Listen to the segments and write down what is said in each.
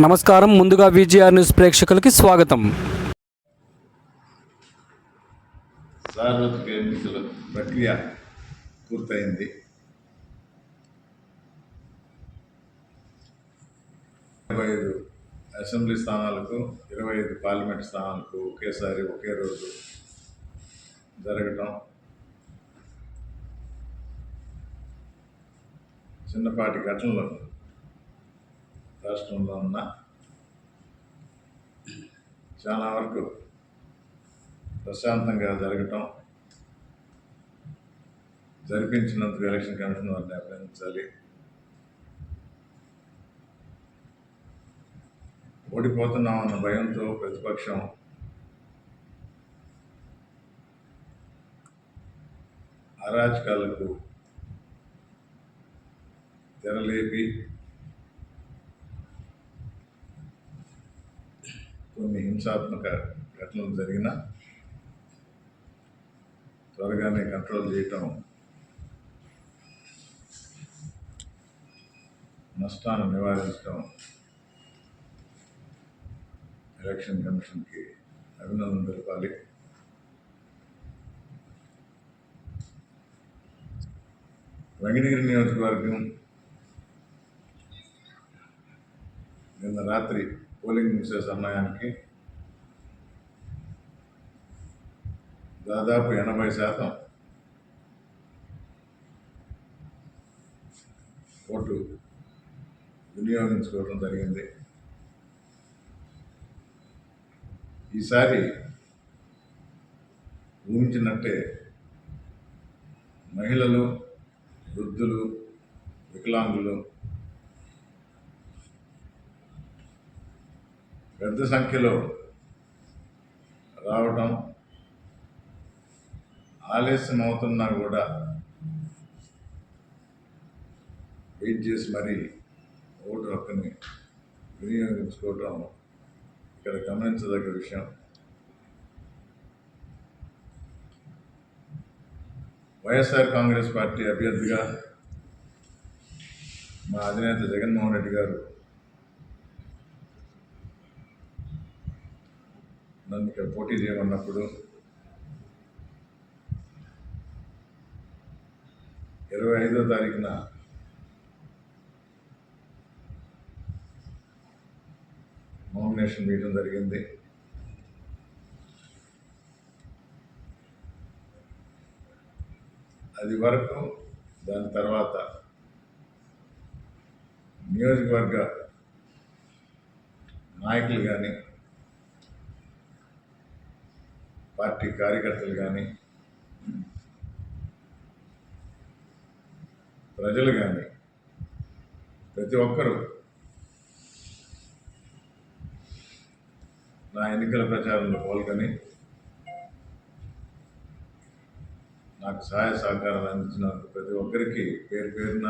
నమస్కారం. ముందుగా VGR news ప్రేక్షకులకి స్వాగతం. సార్వత్రిక ఎన్నికల ప్రక్రియ పూర్తయింది. ఇరవై ఐదు అసెంబ్లీ స్థానాలకు ఇరవై ఐదు పార్లమెంట్ స్థానాలకు ఒకేసారి ఒకే రోజు జరగటం చిన్నపాటి ఘటనలు రాష్ట్రంలో ఉన్న చాలా వరకు ప్రశాంతంగా జరగటం జరిపించినందుకు ఎలక్షన్ కమిషన్ వారిని అభినందించాలి. ఓడిపోతున్నామన్న భయంతో ప్రతిపక్షం అరాచకాలకు తెరలేపి కొన్ని హింసాత్మక ఘటనలు జరిగినా త్వరగానే కంట్రోల్ చేయటం నష్టాన్ని నివారించడం ఎలక్షన్ కమిషన్కి అభినందన తెలపాలి. వెంకటగిరి నియోజకవర్గం నిన్న రాత్రి పోలింగ్ ముగిసే సమయానికి దాదాపు ఎనభై శాతం ఓటు వినియోగించుకోవడం జరిగింది. ఈసారి ఊహించినట్టే మహిళలు వృద్ధులు వికలాంగులు పెద్ద సంఖ్యలో రావడం ఆలస్యం అవుతున్నా కూడా వెయిట్ చేసి మరీ ఓటు హక్కుని వినియోగించుకోవటం ఇక్కడ గమనించదగ్గ విషయం. వైఎస్ఆర్ కాంగ్రెస్ పార్టీ అభ్యర్థిగా మా అధినేత జగన్మోహన్ రెడ్డి గారు నన్ను ఇక్కడ పోటీ చేయమన్నప్పుడు ఇరవై ఐదో తారీఖున నామినేషన్ వేయడం జరిగింది. అది వరకు దాని తర్వాత నియోజకవర్గ నాయకులు కానీ పార్టీ కార్యకర్తలు కానీ ప్రజలు కానీ ప్రతి ఒక్కరూ నా ఎన్నికల ప్రచారంలో పాల్గొని నాకు సహాయ సహకారాలు అందించినందుకు ప్రతి ఒక్కరికి పేరు పేరున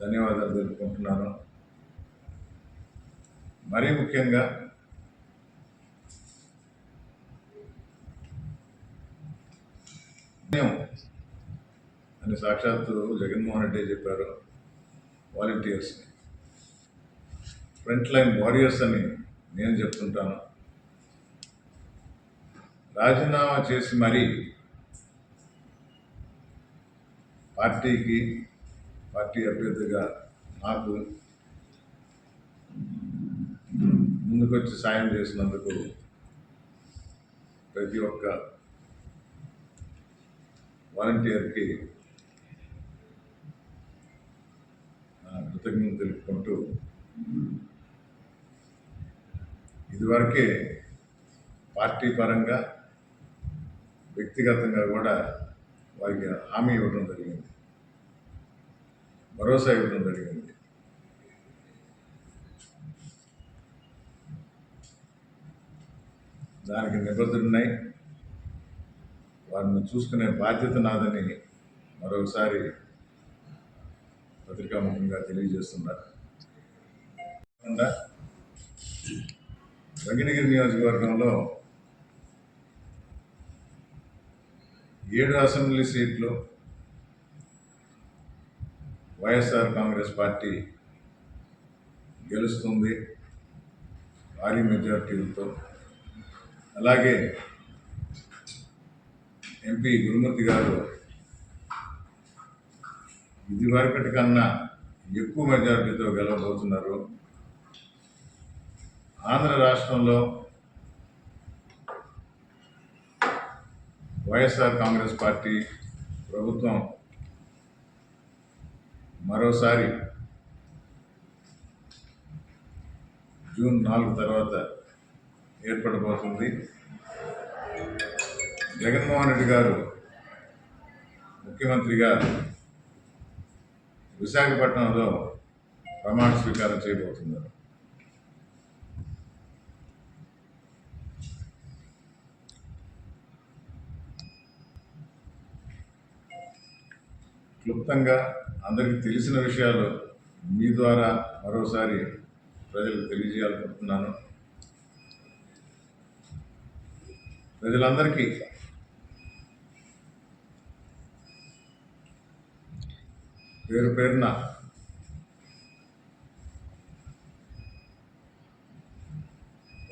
ధన్యవాదాలు తెలుపుకుంటున్నాను. మరీ ముఖ్యంగా అని సాక్షాత్తు జగన్మోహన్ రెడ్డి చెప్పారు వాలంటీర్స్ని ఫ్రంట్ లైన్ వారియర్స్ అని నేను చెప్తుంటాను. రాజీనామా చేసి మరీ పార్టీకి పార్టీ అభ్యర్థిగా నాకు ముందుకొచ్చి సాయం చేసినందుకు ప్రతి ఒక్క వాలంటీర్కి కృతజ్ఞతలు తెలుపుకుంటూ ఇదివరకే పార్టీ పరంగా వ్యక్తిగతంగా కూడా వారికి హామీ ఇవ్వడం జరిగింది. భరోసా ఇవ్వడం జరిగింది. దానికి నిబద్ధులున్నాయి వారిని చూసుకునే బాధ్యత నాదని మరొకసారి పత్రికాముఖంగా తెలియజేస్తున్నారు. కాకుండా వెంకటగిరి నియోజకవర్గంలో ఏడు అసెంబ్లీ సీట్లు వైఎస్ఆర్ కాంగ్రెస్ పార్టీ గెలుస్తుంది. భారీ మెజార్టీలతో. అలాగే ఎంపీ గురుమూర్తి గారు ఇది వరకటి కన్నా ఎక్కువ మెజారిటీతో గెలవబోతున్నారు. ఆంధ్ర రాష్ట్రంలో వైఎస్ఆర్ కాంగ్రెస్ పార్టీ ప్రభుత్వం మరోసారి జూన్ నాలుగు తర్వాత ఏర్పడబోతుంది. జగన్మోహన్ రెడ్డి గారు ముఖ్యమంత్రిగా విశాఖపట్నంలో ప్రమాణ స్వీకారం చేయబోతున్నారు. క్లుప్తంగా అందరికీ తెలిసిన విషయాలు మీ ద్వారా మరోసారి ప్రజలకు తెలియజేయాలనుకుంటున్నాను. ప్రజలందరికీ పేరు పేరున.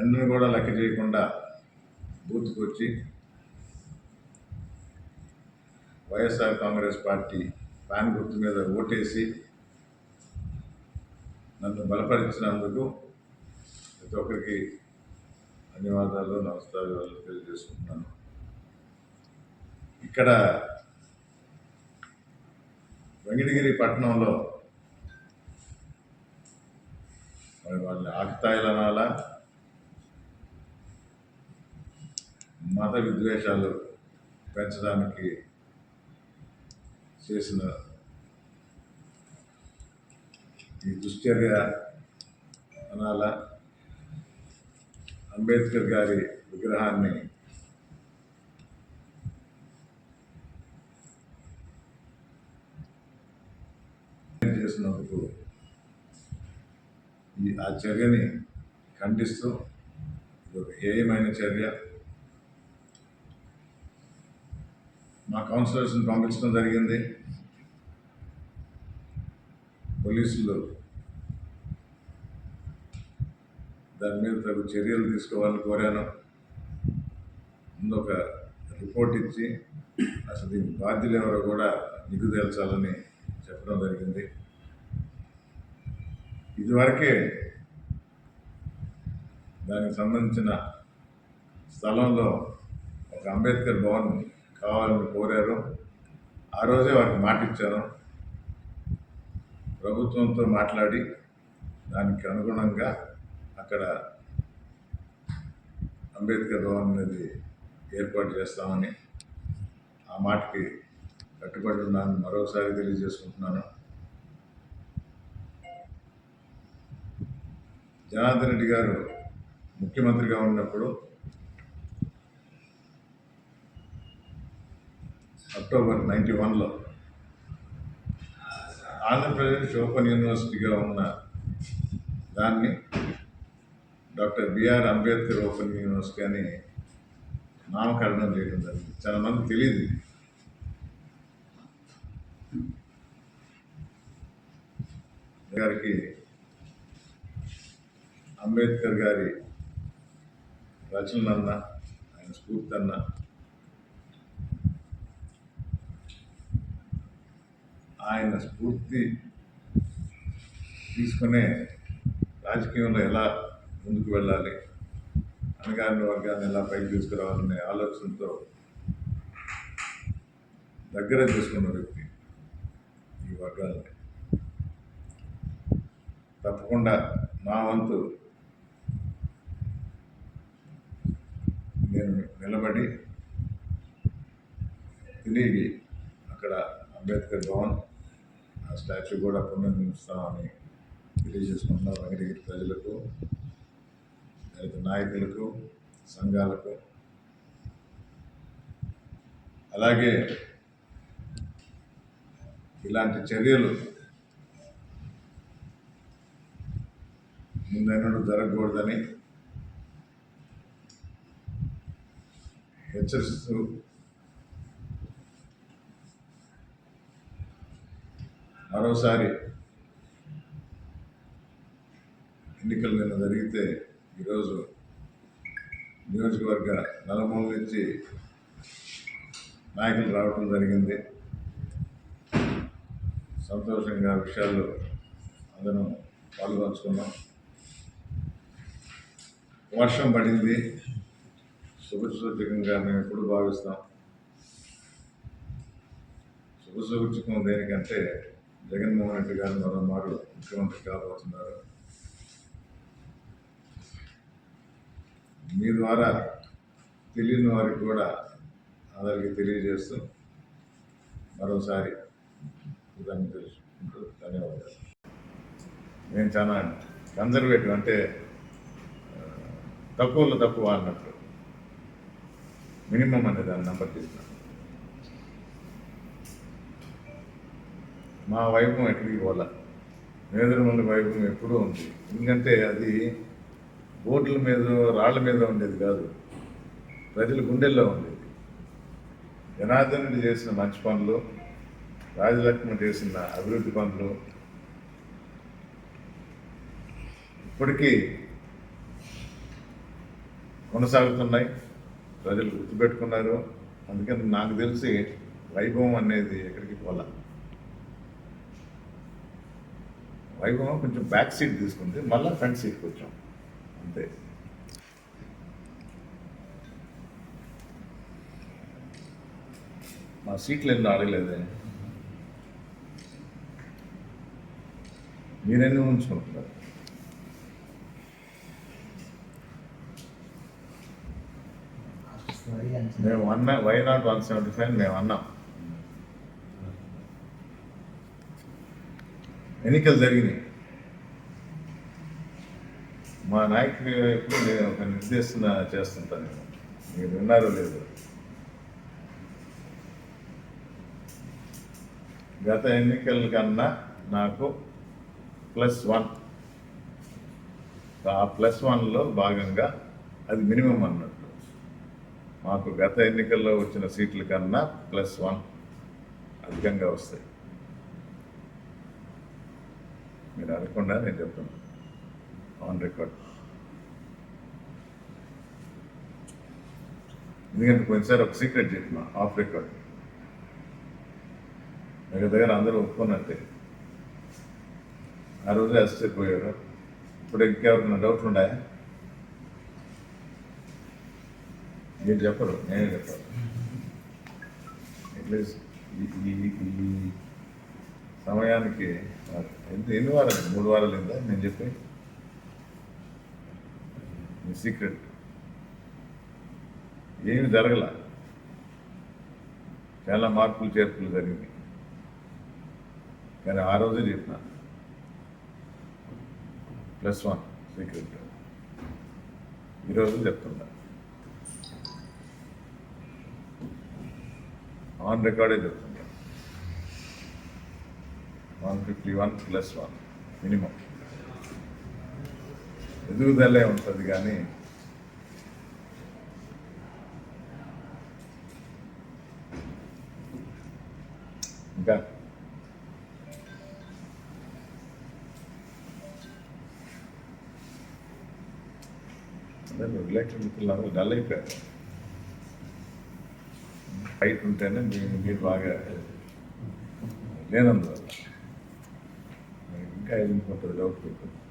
ఎండను కూడా లెక్క చేయకుండా బూత్కి వచ్చి వైఎస్ఆర్ కాంగ్రెస్ పార్టీ ఫ్యాన్ గుర్తు మీద ఓటేసి నన్ను బలపరిచినందుకు ప్రతి ఒక్కరికి ధన్యవాదాలు నమస్కారాలు తెలియజేసుకుంటున్నాను. ఇక్కడ వెంకటగిరి పట్టణంలో మరి వాళ్ళ ఆకుతాయిలు అనాలా? మత విద్వేషాలు పెంచడానికి చేసిన ఈ దుశ్చర్య అనాలా? అంబేద్కర్ గారి విగ్రహాన్ని చేసినందుకు ఈ ఆ చర్యని ఖండిస్తూ ఇది ఒక హేయమైన చర్య. మా కౌన్సిలర్స్ని పంపించడం జరిగింది. పోలీసులు దాని మీద తగు చర్యలు తీసుకోవాలని కోరాను. ముందు ఒక రిపోర్ట్ ఇచ్చి అసలు దీని బాధ్యులు ఎవరో కూడా నిధు తేల్చాలని చెప్పడం జరిగింది. ఇదివరకే దానికి సంబంధించిన స్థలంలో ఒక అంబేద్కర్ భవన్ కావాలని కోరారు. ఆ రోజే వారికి మాట ఇచ్చాను ప్రభుత్వంతో మాట్లాడి దానికి అనుగుణంగా అక్కడ అంబేద్కర్ భవన్ అనేది ఏర్పాటు చేస్తామని ఆ మాటకి కట్టుబడి ఉన్నాను. మరోసారి తెలియజేసుకుంటున్నాను. జనార్దన్ రెడ్డి గారు ముఖ్యమంత్రిగా ఉన్నప్పుడు అక్టోబర్ నైంటీ వన్లో ఆంధ్రప్రదేశ్ ఓపెన్ యూనివర్సిటీగా ఉన్న దాన్ని doctor B R Ambedkar open university అని నామకరణం చేయడం జరిగింది. చాలా మంది తెలియదు గారికి అంబేద్కర్ గారి రచనలన్న ఆయన స్ఫూర్తి అన్న ఆయన స్ఫూర్తి తీసుకునే రాజకీయంలో ఎలా ముందుకు వెళ్ళాలి అనగారిన వర్గాన్ని ఎలా పైకి తీసుకురావాలనే ఆలోచనతో దగ్గర చేసుకున్న వ్యక్తి ఈ వర్గాలని తప్పకుండా నా వంతు నిలబడి తిరిగి అక్కడ అంబేద్కర్ భవన్ ఆ స్టాచ్యూ కూడా పునర్నిర్మిస్తామని తెలియజేసుకుంటున్నాం వెంకటగిరి ప్రజలకు దళిత నాయకులకు సంఘాలకు. అలాగే ఇలాంటి చర్యలు ముందెన్నడూ జరగకూడదని హెచ్చరిస్తూ మరోసారి జరిగితే ఈరోజు నియోజకవర్గ నలుమూల నుంచి నాయకులు రావడం జరిగింది. సంతోషంగా విషయాలు అందరం పాల్గొంచుకున్నాం. వర్షం పడింది. శుభసూచకంగా మేము ఎప్పుడు భావిస్తాం. శుభసూచకం దేనికంటే జగన్మోహన్ రెడ్డి గారు మరో మారు ముఖ్యమంత్రి కాబోతున్నారు. మీ ద్వారా తెలియని వారికి కూడా అందరికీ తెలియజేస్తూ మరోసారి దాన్ని తెలుసుకుంటూ ధన్యవాదాలు. నేను చాలా కన్జర్వేటివ్ అంటే తక్కువలో తక్కువ అన్నట్టు. మినిమం అనే దాన్ని నంబర్ చేసిన మా వైభవం ఎక్కడికి పోలా మేదరమల్లి వైభవం ఎప్పుడూ ఉంది. ఎందుకంటే అది బోర్డుల మీద రాళ్ళ మీద ఉండేది కాదు. ప్రజల గుండెల్లో ఉండేది. జనార్దనుడు చేసిన మంచి పనులు రాజలక్ష్మి చేసిన అభివృద్ధి పనులు ఇప్పటికీ కొనసాగుతున్నాయి. ప్రజలు గుర్తుపెట్టుకున్నారు. అందుకని నాకు తెలిసి వైభవం అనేది ఎక్కడికి పోలా. వైభవం కొంచెం బ్యాక్ సీట్ తీసుకుంది మళ్ళీ ఫ్రంట్ సీట్కి వచ్చాం. అంతే. మా సీట్లు ఎన్నో అడగలేదే మీరెన్నో ఉంచుకుంటున్నారు. మేము అన్నా why not one seventy five మేము అన్నాం. ఎన్నికలు జరిగినాయి. మా నాయకులు ఎప్పుడు నేను ఒక నిర్దేశన చేస్తుంటాను నేను. మీరు విన్నారో లేదు. గత ఎన్నికల కన్నా నాకు ప్లస్ వన్. ఆ ప్లస్ వన్లో భాగంగా అది మినిమం అన్నట్టు మాకు గత ఎన్నికల్లో వచ్చిన సీట్ల కన్నా ప్లస్ వన్ అధికంగా వస్తాయి. మీరు అనకుండా నేను చెప్తున్నా. On record. ఎందుకంటే పోయినసారి ఒక సీక్రెట్ చెప్పిన ఆఫ్ రికార్డ్. దగ్గర దగ్గర అందరూ ఒప్పుకున్నట్టే. ఆ రోజే అలసిపోయారు ఇప్పుడు ఇంకెవరికైనా డౌట్లు ఉన్నాయా? మీరు చెప్పరు నేనే చెప్పాలి అట్లీస్ట్ ఈ ఈ- సమయానికి ఎంత ఎన్ని వారాలు మూడు వారాలు ఏందా నేను చెప్పి సీక్రెట్ ఏమి జరగల. చాలా మార్పులు చేర్పులు జరిగింది కానీ ఆ రోజే చెప్పిన. ప్లస్ వన్ సీక్రెట్ ఈరోజు చెప్తున్నా. ఆన్ రికార్డే చెప్తున్నా one fifty one plus one minimum ఎదుగుదలే ఉంటుంది కానీ ఇంకా అదే రిలేటెడ్ మిత్రులు డల్ అయిపోయారు. హైట్ ఉంటేనే మీరు మీరు బాగా లేనందువల్ల. ఇంకా ఏమి కొంత డౌట్ పెట్టుకుంటుంది